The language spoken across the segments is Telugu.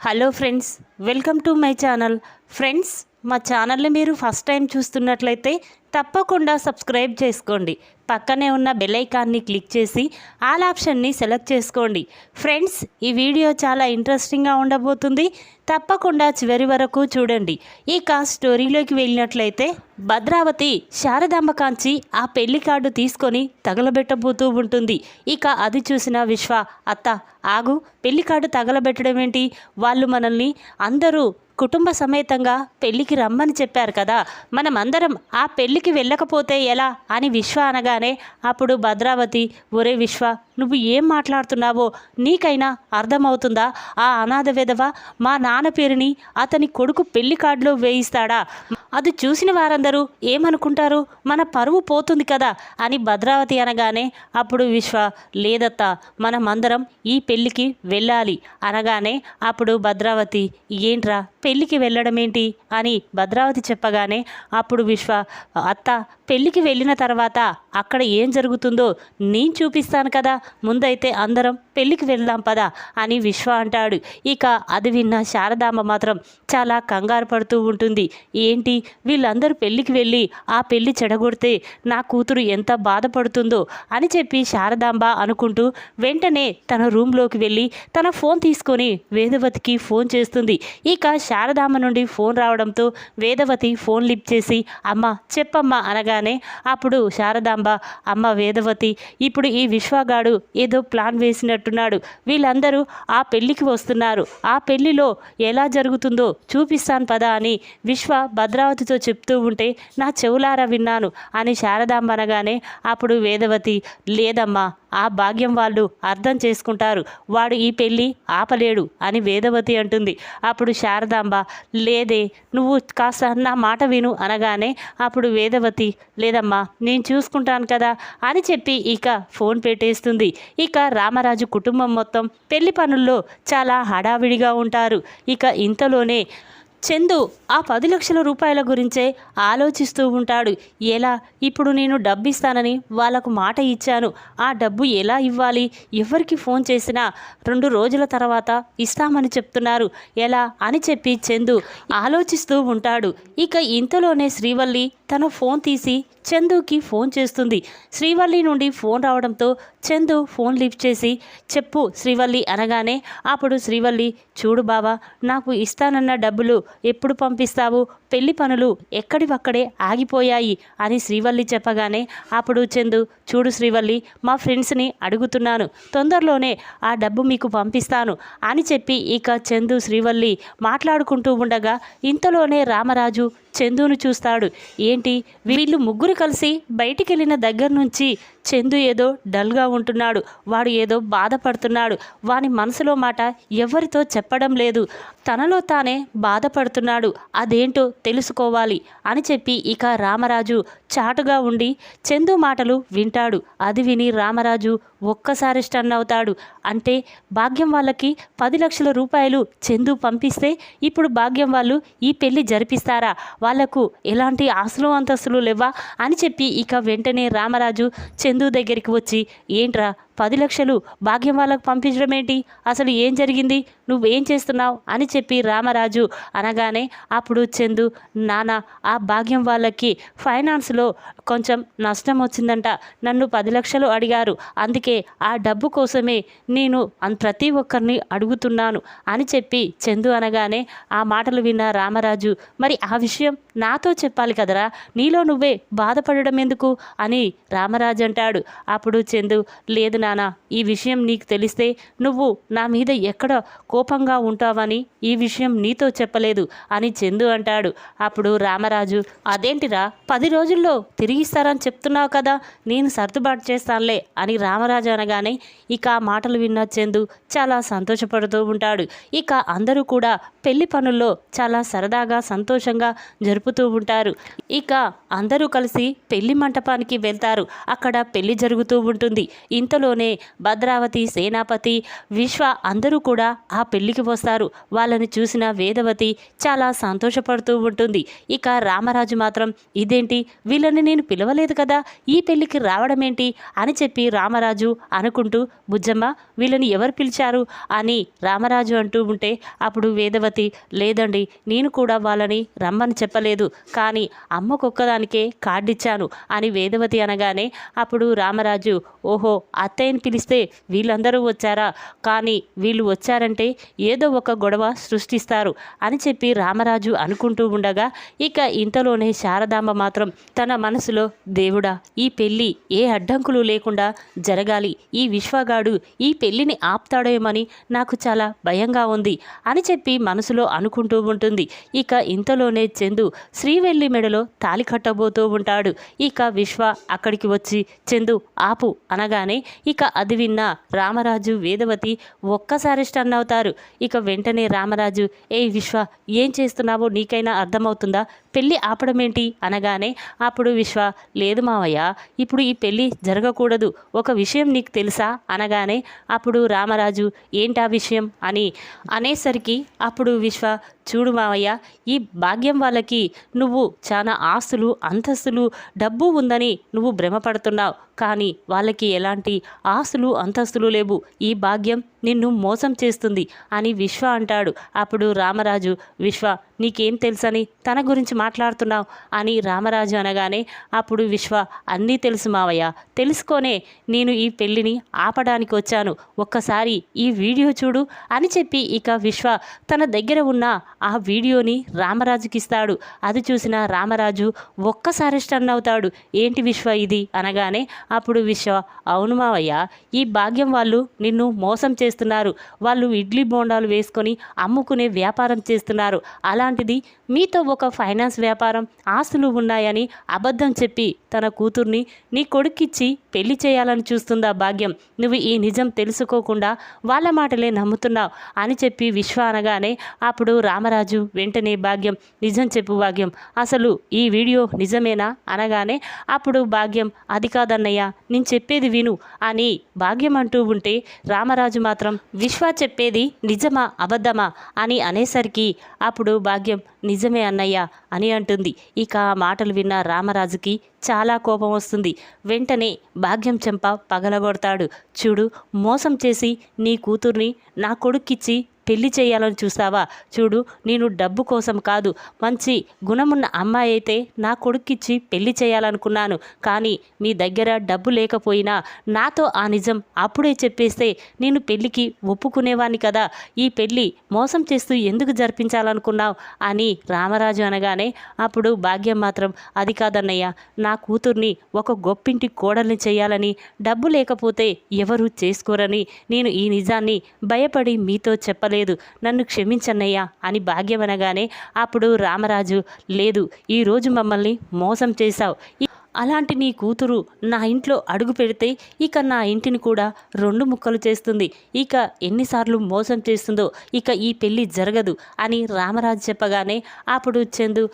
Hello friends welcome to my channel. Friends మా ఛానల్ని మీరు ఫస్ట్ టైం చూస్తున్నట్లయితే తప్పకుండా సబ్స్క్రైబ్ చేసుకోండి. పక్కనే ఉన్న బెల్ ఐకాన్ని క్లిక్ చేసి ఆల్ ఆప్షన్ని సెలెక్ట్ చేసుకోండి. ఫ్రెండ్స్ ఈ వీడియో చాలా ఇంట్రెస్టింగ్గా ఉండబోతుంది. తప్పకుండా చివరి వరకు చూడండి. ఇక స్టోరీలోకి వెళ్ళినట్లయితే భద్రావతి శారదాంబ కాంచి ఆ పెళ్ళి కార్డు తీసుకొని తగలబెట్టబోతూ ఉంటుంది. ఇక అది చూసిన విశ్వ అత్త ఆగు పెళ్ళి కార్డు తగలబెట్టడం ఏంటి వాళ్ళు మనల్ని అందరూ కుటుంబ సమేతంగా పెళ్ళికి రమ్మని చెప్పారు కదా మనం అందరం ఆ పెళ్ళికి వెళ్ళకపోతే ఎలా? అని విశ్వ అనగానే అప్పుడు భద్రావతి ఒరే విశ్వ నువ్వు ఏం మాట్లాడుతున్నావో నీకైనా అర్థమవుతుందా? ఆ అనాథ విధవ మా నాన్న పేరుని అతని కొడుకు పెళ్ళి కార్డులో వేయిస్తాడా? అది చూసిన వారందరూ ఏమనుకుంటారు? మన పరువు పోతుంది కదా అని భద్రావతి అనగానే అప్పుడు విశ్వ లేదత్త మనమందరం ఈ పెళ్ళికి వెళ్ళాలి. అనగానే అప్పుడు భద్రావతి ఏంట్రా పెళ్ళికి వెళ్ళడం ఏంటి అని భద్రావతి చెప్పగానే అప్పుడు విశ్వ అత్త పెళ్ళికి వెళ్ళిన తర్వాత అక్కడ ఏం జరుగుతుందో నేను చూపిస్తాను కదా ముందైతే అందరం పెళ్ళికి వెళ్దాం పదా అని విశ్వ అంటాడు. ఇక అది విన్న శారదాంబ మాత్రం చాలా కంగారు పడుతూ ఉంటుంది. ఏంటి? వీళ్ళందరూ పెళ్ళికి వెళ్ళి ఆ పెళ్ళి చెడగొడితే నా కూతురు ఎంత బాధపడుతుందో అని చెప్పి శారదాంబ అనుకుంటూ వెంటనే తన రూమ్లోకి వెళ్ళి తన ఫోన్ తీసుకొని వేదవతికి ఫోన్ చేస్తుంది. ఇక శారదాంబ నుండి ఫోన్ రావడంతో వేదవతి ఫోన్ లిఫ్ట్ చేసి అమ్మ చెప్పమ్మా అనగానే అప్పుడు శారదాంబ అమ్మ వేదవతి ఇప్పుడు ఈ విశ్వగాడు ఏదో ప్లాన్ వేసినట్టు అంటున్నాడు వీళ్ళందరూ ఆ పెళ్ళికి వస్తున్నారు. ఆ పెళ్ళిలో ఎలా జరుగుతుందో చూపిస్తాను పదా అని విశ్వ భద్రావతితో చెప్తూ ఉంటే నా చెవులారా విన్నాను అని శారదాంబనగానే అప్పుడు వేదవతి లేదమ్మా ఆ భాగ్యం వాళ్ళు అర్థం చేసుకుంటారు. వాడు ఈ పెళ్ళి ఆపలేడు అని వేదవతి అంటుంది. అప్పుడు శారదాంబ లేదే నువ్వు కాస్త నా మాట విను అనగానే అప్పుడు వేదవతి లేదమ్మా నేను చూసుకుంటాను కదా అని చెప్పి ఇక ఫోన్ పెట్టేస్తుంది. ఇక రామరాజు కుటుంబం మొత్తం పెళ్ళి పనుల్లో చాలా హడావిడిగా ఉంటారు. ఇక ఇంతలోనే చందు ఆ పది లక్షల రూపాయల గురించే ఆలోచిస్తూ ఉంటాడు. ఎలా? ఇప్పుడు నేను డబ్బు ఇస్తానని వాళ్ళకు మాట ఇచ్చాను. ఆ డబ్బు ఎలా ఇవ్వాలి? ఎవరికి ఫోన్ చేసినా రెండు రోజుల తర్వాత ఇస్తామని చెప్తున్నారు. ఎలా? అని చెప్పి చందు ఆలోచిస్తూ ఉంటాడు. ఇక ఇంతలోనే శ్రీవల్లి తన ఫోన్ తీసి చందుకి ఫోన్ చేస్తుంది. శ్రీవల్లి నుండి ఫోన్ రావడంతో చందు ఫోన్ లిఫ్ట్ చేసి చెప్పు శ్రీవల్లి అనగానే అప్పుడు శ్రీవల్లి చూడు బావా నాకు ఇస్తానన్న డబ్బులు ఎప్పుడు పంపిస్తావు? పెళ్ళి పనులు ఎక్కడివక్కడే ఆగిపోయాయి అని శ్రీవల్లి చెప్పగానే అప్పుడు చందు చూడు శ్రీవల్లి మా ఫ్రెండ్స్ని అడుగుతున్నాను. తొందరలోనే ఆ డబ్బు మీకు పంపిస్తాను అని చెప్పి ఇక చందు శ్రీవల్లి మాట్లాడుకుంటూ ఉండగా ఇంతలోనే రామరాజు చందును చూస్తాడు. ఏంటి? వీళ్ళు ముగ్గురు కలిసి బయటికి వెళ్ళిన దగ్గర నుంచి చందు ఏదో డల్గా ఉంటున్నాడు. వాడు ఏదో బాధపడుతున్నాడు. వాని మనసులో మాట ఎవరితో చెప్పడం లేదు. తనలో తానే బాధపడుతున్నాడు. అదేంటో తెలుసుకోవాలి అని చెప్పి ఇక రామరాజు చాటుగా ఉండి చందు మాటలు వింటాడు. అది విని రామరాజు ఒక్కసారి స్టన్ అవుతాడు. అంటే భాగ్యం వాళ్ళకి పది లక్షల రూపాయలు చందు పంపిస్తే ఇప్పుడు భాగ్యం వాళ్ళు ఈ పెళ్ళి జరిపిస్తారా? వాళ్ళకు ఎలాంటి ఆశలు అంతస్తులు లేవా? అని చెప్పి ఇక వెంటనే రామరాజు చందు దగ్గరికి వచ్చి ఏంట్రా పది లక్షలు భాగ్యం వాళ్ళకు పంపించడం ఏంటి అసలు ఏం జరిగింది? నువ్వేం చేస్తున్నావు? అని చెప్పి రామరాజు అనగానే అప్పుడు చందు నాన్న ఆ భాగ్యం వాళ్ళకి ఫైనాన్స్లో కొంచెం నష్టం వచ్చిందంట. నన్ను పది లక్షలు అడిగారు. అందుకే ఆ డబ్బు కోసమే నేను ప్రతి ఒక్కరిని అడుగుతున్నాను అని చెప్పి చందు అనగానే ఆ మాటలు విన్న రామరాజు మరి ఆ విషయం నాతో చెప్పాలి కదరా? నీలో నువ్వే బాధపడడం ఎందుకు? అని రామరాజు అంటాడు. అప్పుడు చందు లేదు నానా ఈ విషయం నీకు తెలిస్తే నువ్వు నా మీద ఎక్కడ కోపంగా ఉంటావని ఈ విషయం నీతో చెప్పలేదు అని చందు అంటాడు. అప్పుడు రామరాజు అదేంటిరా పది రోజుల్లో తిరిగిస్తారని చెప్తున్నావు కదా నేను సర్దుబాటు చేస్తానులే అని రామరాజు అనగానే ఇక ఆ మాటలు విన్న చందు చాలా సంతోషపడుతూ ఉంటాడు. ఇక అందరూ కూడా పెళ్ళి పనుల్లో చాలా సరదాగా సంతోషంగా జరుపుతూ ఉంటారు. ఇక అందరూ కలిసి పెళ్ళి మంటపానికి వెళ్తారు. అక్కడ పెళ్ళి జరుగుతూ ఉంటుంది. ఇంతలోనే ఇంతలోనే భద్రావతి సేనాపతి విశ్వ అందరూ కూడా ఆ పెళ్ళికి వస్తారు. వాళ్ళని చూసిన వేదవతి చాలా సంతోషపడుతూ ఉంటుంది. ఇక రామరాజు మాత్రం ఇదేంటి? వీళ్ళని నేను పిలవలేదు కదా? ఈ పెళ్ళికి రావడం ఏంటి అని చెప్పి రామరాజు అనుకుంటూ బుజ్జమ్మ వీళ్ళని ఎవరు పిలిచారు? అని రామరాజు అంటూ ఉంటే అప్పుడు వేదవతి లేదండి నేను కూడా వాళ్ళని రమ్మని చెప్పలేదు. కానీ అమ్మకొక్కదానికే కార్డు ఇచ్చాను అని వేదవతి అనగానే అప్పుడు రామరాజు ఓహో అని పిలిస్తే వీళ్ళందరూ వచ్చారా? కానీ వీళ్ళు వచ్చారంటే ఏదో ఒక గొడవ సృష్టిస్తారు అని చెప్పి రామరాజు అనుకుంటూ ఉండగా ఇక ఇంతలోనే శారదాంబ మాత్రం తన మనసులో దేవుడా ఈ పెళ్ళి ఏ అడ్డంకులు లేకుండా జరగాలి. ఈ విశ్వగాడు ఈ పెళ్ళిని ఆపుతాడేమని నాకు చాలా భయంగా ఉంది అని చెప్పి మనసులో అనుకుంటూ ఉంటుంది. ఇక ఇంతలోనే చందు శ్రీవెల్లి మెడలో తాలి కట్టబోతూ ఉంటాడు. ఇక విశ్వ అక్కడికి వచ్చి చందు ఆపు అనగానే ఇక ఇక అది విన్న రామరాజు వేదవతి ఒక్కసారి స్టన్ అవుతారు. ఇక వెంటనే రామరాజు ఏ విశ్వ ఏం చేస్తున్నావో నీకైనా అర్థమవుతుందా? పెళ్ళి ఆపడం ఏంటి అనగానే అప్పుడు విశ్వ లేదు మావయ్య ఇప్పుడు ఈ పెళ్ళి జరగకూడదు. ఒక విషయం నీకు తెలుసా? అనగానే అప్పుడు రామరాజు ఏంటా విషయం? అని అనేసరికి అప్పుడు విశ్వ చూడు మావయ్య ఈ భాగ్యం వాళ్ళకి నువ్వు చాలా ఆస్తులు అంతస్తులు డబ్బు ఉందని నువ్వు భ్రమపడుతున్నావు. కానీ వాళ్ళకి ఎలాంటి ఆస్తులు అంతస్తులు లేవు. ఈ భాగ్యం నిన్ను మోసం చేస్తుంది అని విశ్వ అంటాడు. అప్పుడు రామరాజు విశ్వ నీకేం తెలుసని తన గురించి మాట్లాడుతున్నావు అని రామరాజు అనగానే అప్పుడు విశ్వ అన్నీ తెలుసు మావయ్య. తెలుసుకొనే నేను ఈ పెళ్ళిని ఆపడానికి వచ్చాను. ఒక్కసారి ఈ వీడియో చూడు అని చెప్పి ఇక విశ్వ తన దగ్గర ఉన్న ఆ వీడియోని రామరాజుకి ఇస్తాడు అది చూసిన రామరాజు ఒక్కసారి స్టన్ అవుతాడు. ఏంటి విశ్వ ఇది? అనగానే అప్పుడు విశ్వ అవును మావయ్య. ఈ భాగ్యం వాళ్ళు నిన్ను మోసం చేస్తున్నారు. వాళ్ళు ఇడ్లీ బోండాలు వేసుకొని అమ్ముకునే వ్యాపారం చేస్తున్నారు. అలా అలాంటిది మీతో ఒక ఫైనాన్స్ వ్యాపారం ఆస్తులు ఉన్నాయని అబద్ధం చెప్పి తన కూతుర్ని నీ కొడుక్కిచ్చి పెళ్ళి చేయాలని చూస్తుందా భాగ్యం? నువ్వు ఈ నిజం తెలుసుకోకుండా వాళ్ళ మాటలే నమ్ముతున్నావు అని చెప్పి విశ్వ అనగానే అప్పుడు రామరాజు వెంటనే భాగ్యం నిజం చెప్పు భాగ్యం. అసలు ఈ వీడియో నిజమేనా? అనగానే అప్పుడు భాగ్యం అది కాదన్నయ్య నేను చెప్పేది విను అని భాగ్యం అంటూ ఉంటే రామరాజు మాత్రం విశ్వ చెప్పేది నిజమా అబద్ధమా అని అనేసరికి అప్పుడు భాగ్యం నిజమే అన్నయ్య అని అంటుంది. ఇక ఆ మాటలు విన్న రామరాజుకి చాలా కోపం వస్తుంది. వెంటనే భాగ్యం చెంప పగలగొడతాడు. చూడు మోసం చేసి నీ కూతుర్ని నా కొడుక్కిచ్చి పెళ్ళి చేయాలని చూసావా? చూడు నేను డబ్బు కోసం కాదు మంచి గుణమున్న అమ్మాయి అయితే నా కొడుక్కిచ్చి పెళ్ళి చేయాలనుకున్నాను. కానీ మీ దగ్గర డబ్బు లేకపోయినా నాతో ఆ నిజం అప్పుడే చెప్పేస్తే నేను పెళ్ళికి ఒప్పుకునేవాణ్ణి కదా. ఈ పెళ్ళి మోసం చేస్తూ ఎందుకు జరిపించాలనుకున్నావు? అని రామరాజు అనగానే అప్పుడు భాగ్యం మాత్రం అది కాదన్నయ్య నా కూతుర్ని ఒక గొప్పింటి కోడల్ని చేయాలని డబ్బు లేకపోతే ఎవరు చేసుకోరని నేను ఈ నిజాన్ని భయపడి మీతో చెప్పలేదు. నన్ను క్షమించన్నయ్యా అని భాగ్యమనగానే అప్పుడు రామరాజు లేదు ఈరోజు మమ్మల్ని మోసం చేశావు. అలాంటి నీ కూతురు నా ఇంట్లో అడుగు పెడితే ఇక నా ఇంటిని కూడా రెండు ముక్కలు చేస్తుంది. ఇక ఎన్నిసార్లు మోసం చేస్తుందో ఇక ఈ పెళ్ళి జరగదు అని రామరాజు చెప్పగానే అప్పుడు చందు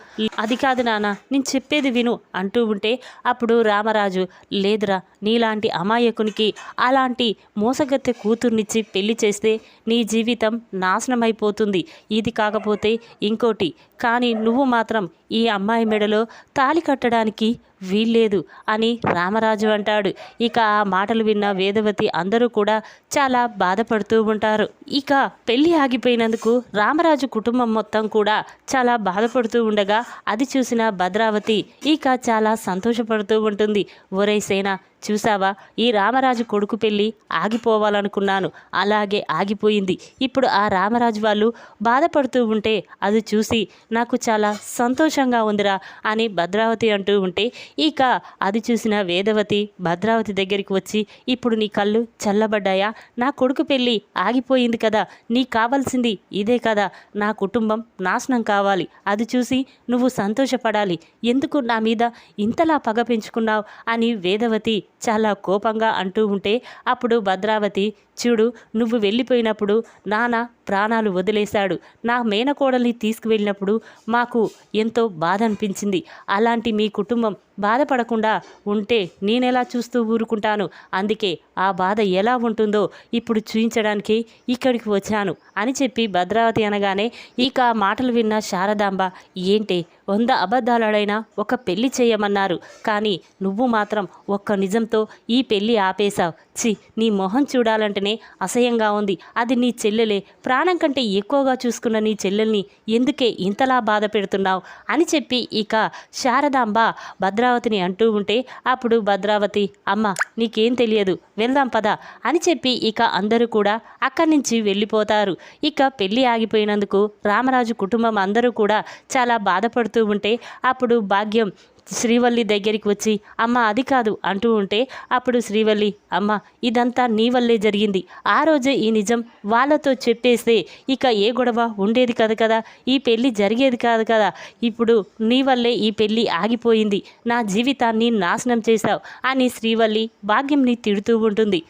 అది కాదు నాన్న నేను చెప్పేది విను అంటూ ఉంటే అప్పుడు రామరాజు లేదురా నీలాంటి అమాయకునికి అలాంటి మోసగత్తె కూతుర్నిచ్చి పెళ్ళి చేస్తే నీ జీవితం నాశనమైపోతుంది. ఇది కాకపోతే ఇంకోటి కానీ నువ్వు మాత్రం ఈ అమ్మాయి మెడలో తాలి కట్టడానికి వీల్లేదు అని రామరాజు అంటాడు. ఇక ఆ మాటలు విన్న వేదవతి అందరూ కూడా చాలా బాధపడుతూ ఉంటారు. ఇక పెళ్ళి ఆగిపోయినందుకు రామరాజు కుటుంబం మొత్తం కూడా చాలా బాధపడుతూ ఉండగా అది చూసిన భద్రావతి ఇక చాలా సంతోషపడుతూ ఉంటుంది. ఒరే సేన చూసావా? ఈ రామరాజు కొడుకు పెళ్ళి ఆగిపోవాలనుకున్నాను. అలాగే ఆగిపోయింది. ఇప్పుడు ఆ రామరాజు వాళ్ళు బాధపడుతూ ఉంటే అది చూసి నాకు చాలా సంతోషంగా ఉందిరా అని భద్రావతి అంటూ ఉంటే ఇక అది చూసిన వేదవతి భద్రావతి దగ్గరికి వచ్చి ఇప్పుడు నీ కళ్ళు చల్లబడ్డాయా? నా కొడుకు పెళ్ళి ఆగిపోయింది కదా నీకు కావాల్సింది ఇదే కదా నా కుటుంబం నాశనం కావాలి. అది చూసి నువ్వు సంతోషపడాలి. ఎందుకు నా మీద ఇంతలా పగ పెంచుకున్నావు? అని వేదవతి చాలా కోపంగా అంటూ ఉంటే అప్పుడు భద్రావతి చూడు నువ్వు వెళ్ళిపోయినప్పుడు నాన్న ప్రాణాలు వదిలేశాడు. నా మేనకోడల్ని తీసుకువెళ్ళినప్పుడు మాకు ఎంతో బాధ అనిపించింది అలాంటి మీ కుటుంబం బాధపడకుండా ఉంటే నేనెలా చూస్తూ ఊరుకుంటాను? అందుకే ఆ బాధ ఎలా ఉంటుందో ఇప్పుడు చూపించడానికి ఇక్కడికి వచ్చాను అని చెప్పి భద్రావతి అనగానే ఇక ఆ మాటలు విన్న శారదాంబ ఏంటి వంద అబద్ధాలడైనా ఒక పెళ్ళి చేయమన్నారు. కానీ నువ్వు మాత్రం ఒక్క నిజంతో ఈ పెళ్ళి ఆపేశావు. చి నీ మొహం చూడాలంటేనే అసహ్యంగా ఉంది. అది నీ చెల్లెలే. ప్రాణం కంటే ఎక్కువగా చూసుకున్న నీ చెల్లెల్ని ఎందుకే ఇంతలా బాధ పెడుతున్నావు? అని చెప్పి ఇక శారదాంబ భద్రావతిని అంటూ ఉంటే అప్పుడు భద్రావతి అమ్మ నీకేం తెలియదు. వెళ్దాం పద. అని చెప్పి ఇక అందరూ కూడా అక్కడి నుంచి వెళ్ళిపోతారు. ఇక పెళ్ళి ఆగిపోయినందుకు రామరాజు కుటుంబం అందరూ కూడా చాలా బాధపడుతూ ఉంటే అప్పుడు భాగ్యం శ్రీవల్లి దగ్గరికి వచ్చి అమ్మ అది కాదు అంటూ ఉంటే అప్పుడు శ్రీవల్లి అమ్మ ఇదంతా నీ వల్లే జరిగింది. ఆ రోజే ఈ నిజం వాళ్ళతో చెప్పేస్తే ఇక ఏ గొడవ? ఉండేది కాదు కదా. ఈ పెళ్ళి జరిగేది కాదు కదా. ఇప్పుడు నీ వల్లే ఈ పెళ్ళి ఆగిపోయింది. నా జీవితాన్ని నాశనం చేశావు అని శ్రీవల్లి భాగ్యంని తిడుతూ ఉంటుంది.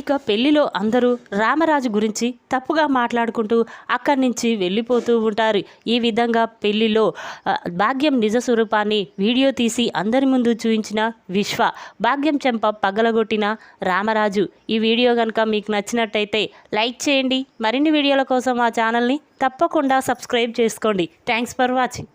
ఇక పెళ్ళిలో అందరూ రామరాజు గురించి తప్పుగా మాట్లాడుకుంటూ అక్కడి నుంచి వెళ్ళిపోతూ ఉంటారు. ఈ విధంగా పెళ్ళిలో భాగ్యం నిజ స్వరూపాన్ని వీడియో తీసి అందరి ముందు చూపించిన విశ్వ భాగ్యం చెంప పగలగొట్టిన రామరాజు. ఈ వీడియో కనుక మీకు నచ్చినట్టయితే లైక్ చేయండి. మరిన్ని వీడియోల కోసం మా ఛానల్ని తప్పకుండా సబ్స్క్రైబ్ చేసుకోండి. Thanks for watching.